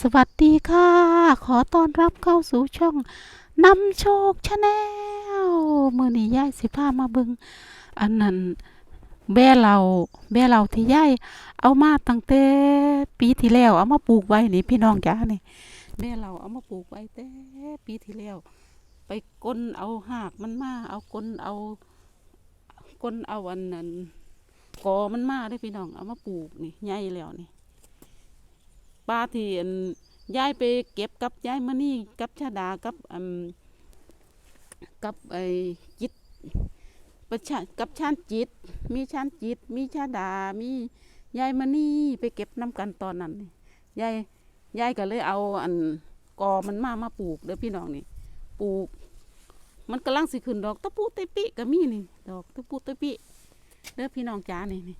สวัสดีค่ะ ขอต้อนรับเข้าสู่ช่องนำโชคชาแนลมือนี้ย่ายสิพามาเบิงอันนั้นแบ่เราแบ่เราที่ย่ายเอามาตั้งแต่ปีที่แล้ว เอามาปลูกไว้นี่พี่น้องจ้านี่แบ่เราเอามาปลูกไว้แต่ปีที่แล้ว ไปก้นเอาหากมันมาเอาก้นเอาก้นเอาอันนั้นกอมันมาได้พี่น้องเอามาปลูกนี่ใหญ่แล้วนี่ ป้าที่ย้ายไปเก็บกับย้ายมานี่กับชาดากับอืมกับไอ้จิตประชากับชานจิต มีชานจิต มีชาดา มียายมานี่ไปเก็บน้ำกันตอนนั้นยายยายก็เลยเอาอันกอมันมามาปลูกเด้อพี่น้องนี่ปลูก มันกำลังสิขึ้นดอกตะปูตะปิก็มีนี่ ดอกตะปูตะปิเด้อพี่น้องจ้านี่นี่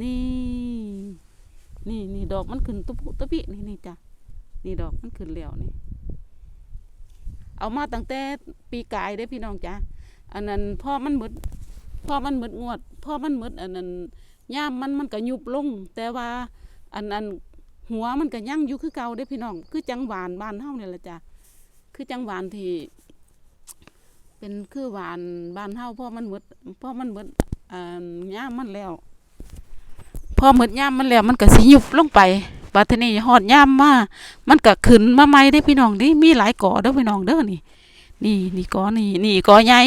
นี่ นี่นี่ดอกมันขึ้นตุปุตะปินี่นี่จ้ะนี่ดอกมันขึ้นแล้วนี่ เอามาตั้งแต่ปีกายได้พี่น้องจ้ะอันนั้นพ่อมันหมดพ่อมันหมดงวดพ่อมันหมดอันนั้นย่ามมันมันก็ยุบลง แต่ว่า อันนั้นหัวมันก็ยั่งอยู่คือเก่าได้พี่น้อง คือจังหวานบ้านเฮานี่แหละจ้ะคือจังหวานที่ เป็นคือหวานบ้านเฮาพ่อมันหมดพ่อมันหมดอ่าย่ามมันแล้ว พอหมดย่ามมันแล้วมันก็สิยุบลงไปบัดทีนี้ฮอดย่ามมามันก็ขึ้นมาใหม่ได้พี่น้องดิมีหลายกอเด้อพี่น้องเด้อนี่ นี่นี่กอนี่นี่กอใหญ่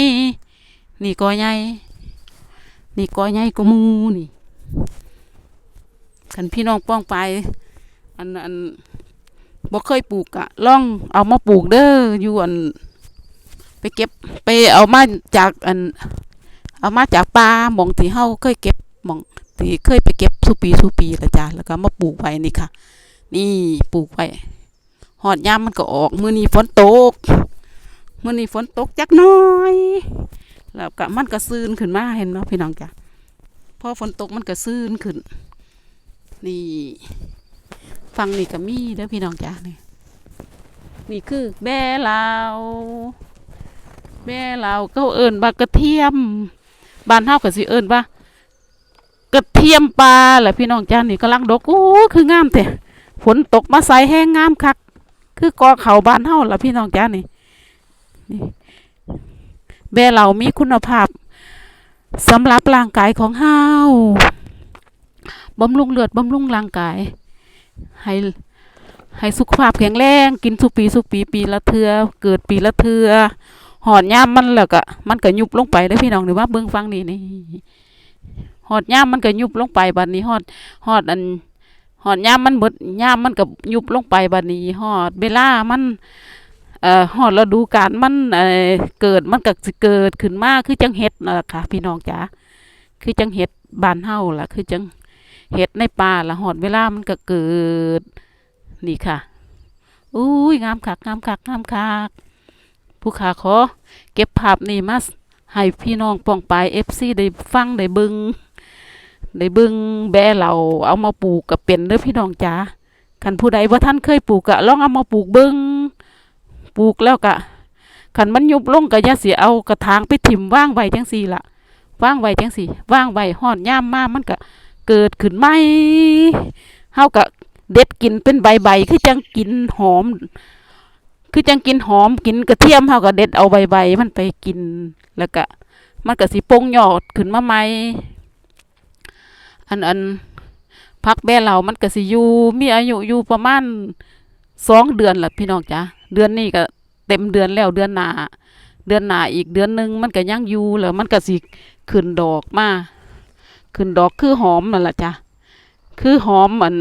นี่กอใหญ่นี่กอใหญ่กว่าหมูนี่คันพี่น้องป้องไป อันอันบ่เคยปลูกอะลองเอามาปลูกเด้ออยู่อัน ไปเก็บ ไปเอามาจากอัน เอามาจากป่าหมองที่เฮาเคยเก็บหมอง ที่เคยไปเก็บทุปีทุปีละจ้ะแล้วก็มาปลูกไว้นี่ค่ะ นี่ปลูกไว้หอดยามมันก็ออกมื้อนี้ฝนตกมื้อนี้ฝนตกจักน้อย แล้วก็มันก็ซื่นขึ้นมาเห็นเนาะพี่น้องจ้ะพอฝนตกมันก็ซื่นขึ้น นี่ฟังนี่ก็มีเด้อพี่น้องจ้ะนี่นี่คือแบ่ลาวแบ่ลาวก็เอิ้นว่ากระเทียมบ้านเฮาก็สิเอิ้นว่า กระเทียมปลาแหละพี่น้องจ้านี่กำลังดกโอ้คืองามแต่ฝนตกมาใส่แห้งงามคัก คือกอเขาบ้านเฮาละพี่น้องจ้านี่นี่แบเรามีคุณภาพสำหรับร่างกายของเฮาบำรุงเลือดบำรุงร่างกาย ให้ให้สุขภาพแข็งแรงกินสุปีสุปีปีละเทือเกิดปีละเทือหอดย่ามมันแล้วก็มันก็ยุบลงไปได้พี่น้องหรือว่าเบิ่งฟังนี่นี่ หอดย่ามมันก็ยุบลงไปบัดนี้หอดหอดอันหอดย่ามมันเบิดย่ามมันก็ยุบลงไปบัดนี้หอดเวลามันเอ่อหอดฤดูกาลมันเอ่อเกิดมันก็สิเกิดขึ้นมาคือจังเห็ดนั่นล่ะค่ะ พี่น้องจ๋าคือจังเห็ดบ้านเฮาล่ะ คือจังเห็ดในป่าล่ะหอดเวลามันก็เกิดนี่ค่ะอุ้ยงามคักงามคักงามคักผู้ขาขอ เก็บภาพนี่มาให้พี่น้องป้องปาย FC ได้ฟังได้บิง ได้เบิงแบเราเอามาปลูกกับเป็นเด้อพี่น้องจ๋าคันผู้ใดว่าท่านเคยปลูกกะลองเอามาปลูกเบิงปลูกแล้วกะคันมันยุบลงกะย่าสิเอากระถางไปถิ่มว่างไว้จังซี่ละว่างไว้จังซี่ว่างไว้ฮอดย่ามมามันก็เกิดขึ้นใหม่เฮากะเด็ดกินเป็นใบๆคือจังกินหอม คือจังกินหอมกินกระเทียมเฮาก็เด็ดเอาใบๆมันไปกินแล้วก็มันก็สิโป่งยอดขึ้นมาใหม อันอันพักแบ่เหล่ามันก็สิอยู่มีอายุอยู่ประมาณสองเดือนละพี่น้องจ้ะเดือนนี้ก็เต็มเดือนแล้วเดือนหน้าเดือนหน้าอีกเดือนหนึ่งมันก็ยังอยู่แล้วมันก็สิขึ้นดอกมาขึ้นดอกคือหอมนั่นแหละจ้ะคือหอมมัน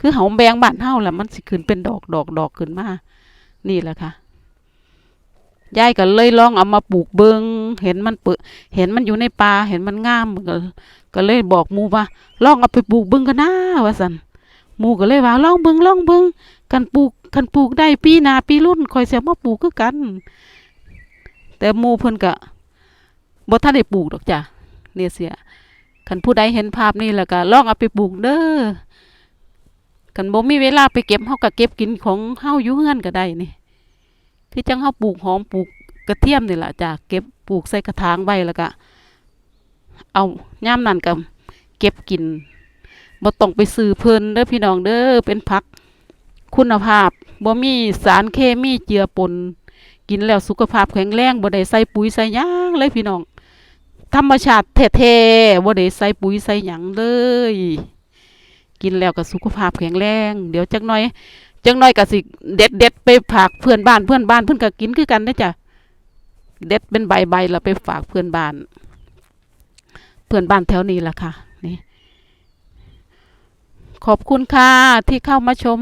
คือหอมแบงบ้านเฮาแหละมันสิขึ้นเป็นดอกดอกดอกขึ้นมานี่แหละค่ะ ยายก็เลยลองเอามาปลูกเบิงเห็นมันเปิเห็นมันอยู่ในป่าเห็นมันงามก็ก็เลยบอกมูว่าลองเอาไปปลูกเบิงกันนะว่าสันมูก็เลยว่าลองเบิงลองเบิงกันปลูกกันปลูกได้ปีนาปีรุ่นคอยเสียมาปลูกคือกัน แต่มูเพิ่นก็บ่ทันได้ปลูกดอกจ้ะเนี่ยเสียคันผู้ใดเห็นภาพนี้แล้วก็ลองเอาไปปลูกเด้อกันบ่มีเวลาไปเก็บเฮาก็เก็บกินของเฮาอยู่เฮือนก็ได้นี่ คือจังเฮาปลูกหอมปลูกกระเทียมนี่แหละจ้ะเก็บปลูกใส่กระถางไว้แล้วก็เอาย่ามนั่นก็เก็บกินบ่ต้องไปซื้อเพิ่นเด้อพี่น้องเด้อเป็นผักคุณภาพบ่มีสารเคมีเจือปนกินแล้วสุขภาพแข็งแรงบ่ได้ใส่ปุ๋ยใส่หยังเลยพี่น้อง ธรรมชาติแท้ๆบ่ได้ใส่ปุ๋ยใส่หยังเลย กินแล้วก็สุขภาพแข็งแรง เดี๋ยวจักหน่อยจักหน่อยก็สิเด็ดเด็ดไปฝากเพื่อนบ้านเพื่อนบ้านเพิ่อนก็กินคือกันเด้อจ้ะเด็ดเป็นใบๆแล้วไปฝากเพื่อนบ้าน เพื่อนบ้านแถวนี้ล่ะค่ะนี่ขอบคุณค่ะที่เข้ามาชม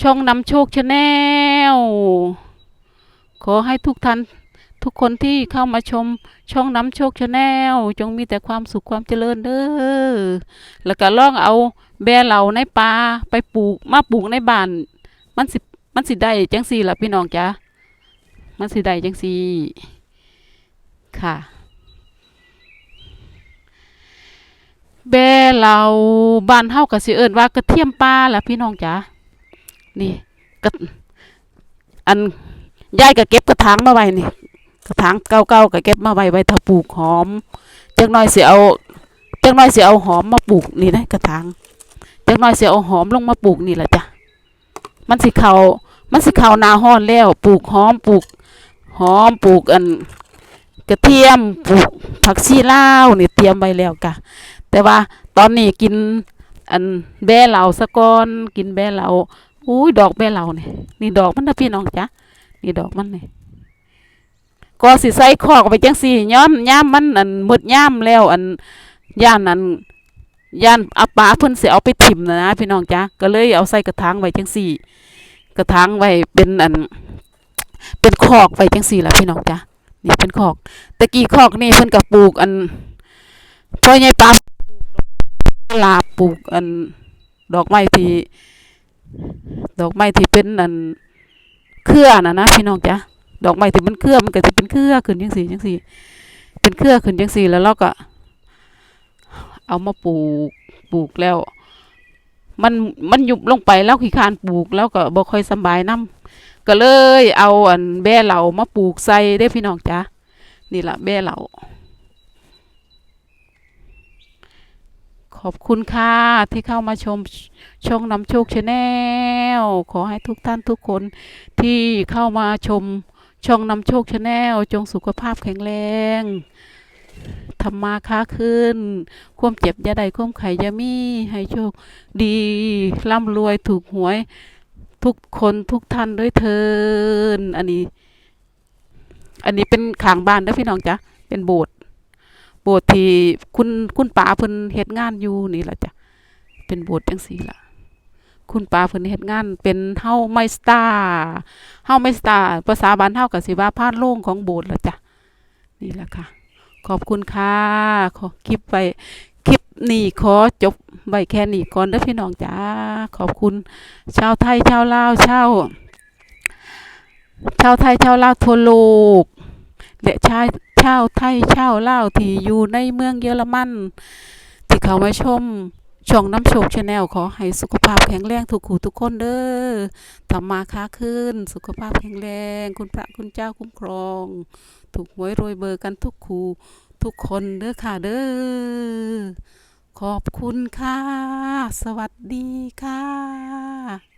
ช่องนำโชคชาแนลขอให้ทุกท่านทุกคนที่เข้ามาชมช่องน้ำโชคชาแนลจงมีแต่ความสุขความเจริญเด้อ แล้วก็ลองเอา แบเหล่าในป่าไปปลูกมาปลูกในบ้าน มันสิมันสิได้จังสี่ล่ะพี่น้องจ้ะมันสิได้จังสี่ ค่ะ แบเหล่าบ้านเฮาก็สิเอิ้นว่ากระเทียมป่าล่ะพี่น้องจ้ะนี่กระอันยายก็เก็บกระถางมาไว้นี่กระถางเก่าๆก็เก็บมาไว้ไว้ถ้าปลูกหอมจักหน่อยสิเอาจักหน่อยสิเอาหอมมาปลูกนี่นะกระถาง จักน่อยเสิเอาหอมลงมาปลูกนี่แหละจ้ะมันสิเขามันสิเขานาร้อนแล้วปลูกหอมปลูกหอมปลูกอันกระเทียมปลูกผักชีลาวนี่เตรียมไว้แล้วกะแต่ว่าตอนนี้กินอันแบเหลาสะก่อนกินแบเหลาอุ้ยดอกแบเหล่านี่นี่ดอกมันนะพี่น้องจ้ะนี่ดอกมันนี่ก็สิใส่คอกไปจังสี่ย้อมย่ามมันอันมืดย่ามแล้วอันย่านอัน ย่านอาปาเพิ่นเสิเอาไปถิ่มนะนะพี่น้องจ้ะก็เลยเอาใส่กระถางไว้จังสี่ กระถางไว้เป็นอัน เป็นคอกไว้จังสี่ละพี่น้องจ้ะนี่เป็นคอกตะกี้คอกนี่เพิ่นก็ปลูกอันพ่อใหญ่ปาปลาปลูกอันดอกไม้ที่ดอกไม้ที่เป็นอันเครือนะนะพี่น้องจ้ะดอกไม้ที่มันเครือมันก็จะเป็นเครือขึ้นจังสี่จังสี่ เป็นเครือขึ้นจังสี่แล้วเราก็ เอามาปลูกปลูกแล้ว มันมันยุบลงไปแล้วขี้คานปลูกแล้วก็บ่ค่อยสบายน้ำก็เลย เอาอันแบ่เหล่ามาปลูกใส่ได้พี่น้องจ้ะนี่ละแบ่เหล่าขอบคุณค่ะที่เข้ามาชมช่องนำโชคชาแนลขอให้ทุกท่านทุกคนที่เข้ามาชมช่องนำโชคชาแนลจงสุขภาพแข็งแรง ทำมาค้าขึ้น ความเจ็บยาใดความไข่ยามี ให้โชค ดีร่ำรวยถูกหวย ทุกคนทุกท่านด้วยเทินอันนี้ อันนี้เป็นขางบ้านนะพี่น้องจ๊ะ เป็นโบสถ์โบสถ์ที่คุณคุณป๋าเพิ่นเฮ็ดงานอยู่นี่ละจ้ะ เป็นโบสถ์จังซี่ละคุณป๋าเพิ่นเฮ็ดงานเป็นเฮาไมสตาร์เฮาไม่สตาร์ภาษาบ้านเฮาก็สิว่าพาดโล่งของโบสถ์ล่ะจ้ะนี่แหละค่ะ ขอบคุณค่ะขอคลิปไปคลิปนี้ขอจบไว้แค่นี้ก่อนเด้อพี่น้องจ้าขอบคุณชาวไทยชาวลาวชาวชาวไทยชาวลาวทั่วโลกและชายชาวไทยชาวลาวที่อยู่ในเมืองเยอรมันที่เขามาชม ช่องน้ำโชคชาแนลขอให้สุขภาพแข็งแรงทุกคู่ทุกคนเด้อทำมาค้าขึ้น สุขภาพแข็งแรง คุณพระคุณเจ้าคุ้มครอง ถูกหวยรวยเบอร์กันทุกคู่ทุกคนเด้อค่ะเด้อขอบคุณค่ะ สวัสดีค่ะ